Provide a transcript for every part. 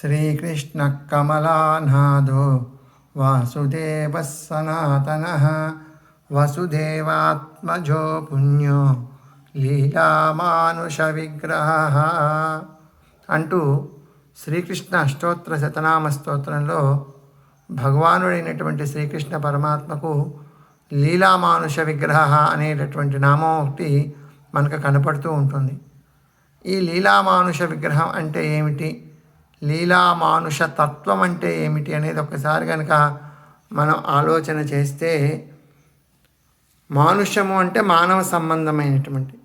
శ్రీకృష్ణకమలానాథో వాసుదేవ సనాతన వసుదేవాత్మజో పుణ్యో లీలామానుష విగ్రహ అంటూ శ్రీకృష్ణ అష్టోత్తర శతనామ స్తోత్రంలో భగవానుడైనటువంటి శ్రీకృష్ణ పరమాత్మకు లీలామానుష విగ్రహ అనేటటువంటి నామం ఒకటి మనకు కనపడుతూ ఉంటుంది. ఈ లీలామానుష విగ్రహం అంటే ఏమిటి? లీలామానుష తత్వం అంటే ఏమిటి అనేది ఒకసారి కనుక మనం ఆలోచన చేస్తే మానుష్యము అంటే మానవ సంబంధమైనటువంటి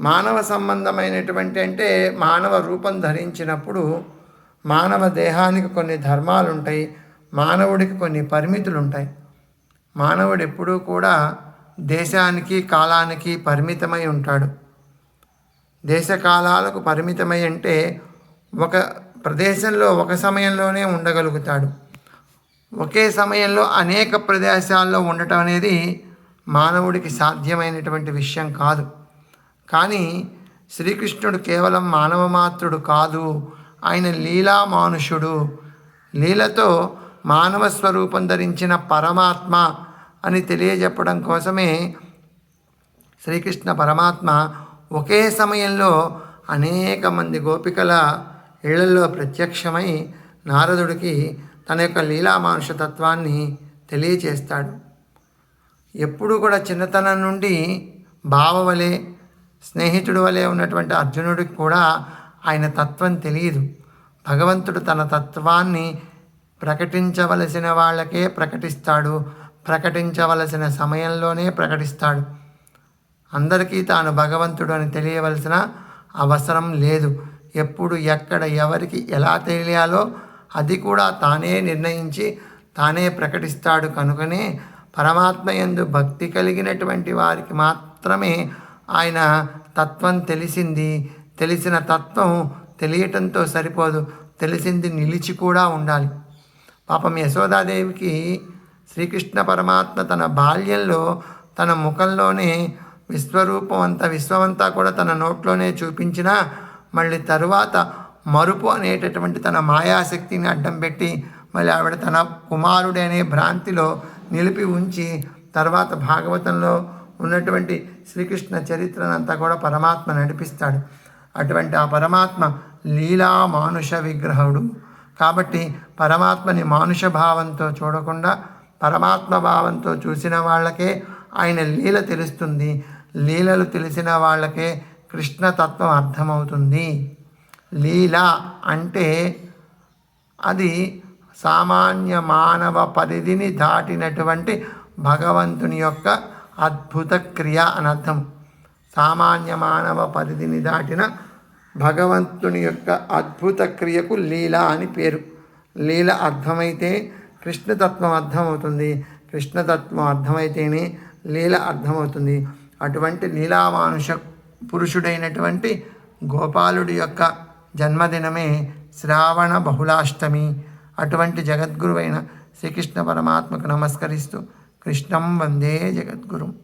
మానవ సంబంధమైనటువంటి అంటే మానవ రూపం ధరించినప్పుడు మానవ దేహానికి కొన్ని ధర్మాలు ఉంటాయి మానవుడికి కొన్ని పరిమితులు ఉంటాయి మానవుడు ఎప్పుడూ కూడా దేశానికి కాలానికి పరిమితమై ఉంటాడు. దేశకాలాలకు పరిమితమై అంటే ఒక ప్రదేశంలో ఒక సమయంలోనే ఉండగలుగుతాడు. ఒకే సమయంలో అనేక ప్రదేశాల్లో ఉండటం అనేది మానవుడికి సాధ్యమైనటువంటి విషయం కాదు. కానీ శ్రీకృష్ణుడు కేవలం మానవ మాత్రుడు కాదు ఆయన లీలా మానుషుడు లీలతో మానవ స్వరూపం ధరించిన పరమాత్మ అని తెలియజెప్పడం కోసమే శ్రీకృష్ణ పరమాత్మ ఒకే సమయంలో అనేక మంది గోపికల ఇళ్ళలో ప్రత్యక్షమై నారదుడికి తన యొక్క లీలామానుష తత్వాన్ని తెలియచేస్తాడు. ఎప్పుడు కూడా చిన్నతనం నుండి బావవలే స్నేహితుడు వలె ఉన్నటువంటి అర్జునుడికి కూడా ఆయన తత్వం తెలియదు. భగవంతుడు తన తత్వాన్ని ప్రకటించవలసిన వాళ్ళకే ప్రకటిస్తాడు. ప్రకటించవలసిన సమయంలోనే ప్రకటిస్తాడు. అందరికీ తాను భగవంతుడు అని తెలియవలసిన అవసరం లేదు. ఎప్పుడు ఎక్కడ ఎవరికి ఎలా తెలియాలో అది కూడా తానే నిర్ణయించి తానే ప్రకటిస్తాడు కనుకనే పరమాత్మ ఎందు భక్తి కలిగినటువంటి వారికి మాత్రమే ఆయన తత్వం తెలిసింది. తెలిసిన తత్వం తెలియటంతో సరిపోదు. తెలిసింది నిలిచి కూడా ఉండాలి. పాపం యశోదాదేవికి శ్రీకృష్ణ పరమాత్మ తన బాల్యంలో తన ముఖంలోనే విశ్వరూపం అంతా విశ్వమంతా కూడా తన నోట్లోనే చూపించినా మళ్ళీ తరువాత మరుపు అనేటటువంటి తన మాయాశక్తిని అడ్డం పెట్టి మళ్ళీ ఆవిడ తన కుమారుడే అనే భ్రాంతిలో నిలిపి ఉంచి తర్వాత భాగవతంలో ఉన్నటువంటి శ్రీకృష్ణ చరిత్రనంతా కూడా పరమాత్మ నడిపిస్తాడు. అటువంటి ఆ పరమాత్మ లీలా మానుష విగ్రహుడు. కాబట్టి పరమాత్మని మానుష భావంతో చూడకుండా పరమాత్మ భావంతో చూసిన వాళ్ళకే ఆయన లీల తెలుస్తుంది. లీలలు తెలిసిన వాళ్ళకే కృష్ణతత్వం అర్థమవుతుంది. లీల అంటే అది సామాన్య మానవ పరిధిని దాటినటువంటి భగవంతుని యొక్క అద్భుత క్రియ అని అర్థం. సామాన్య మానవ పరిధిని దాటిన భగవంతుని యొక్క అద్భుత క్రియకు లీల అని పేరు. లీల అర్థమైతే కృష్ణతత్వం అర్థమవుతుంది. కృష్ణతత్వం అర్థమైతేనే లీల అర్థమవుతుంది. అటువంటి లీలామానుష పురుషుడైనటువంటి గోపాలుడి యొక్క జన్మదినమే శ్రావణ బహుళాష్టమి. అటువంటి జగద్గురువైన శ్రీకృష్ణ పరమాత్మకు నమస్కరిస్తూ కృష్ణం వందే జగద్గురు.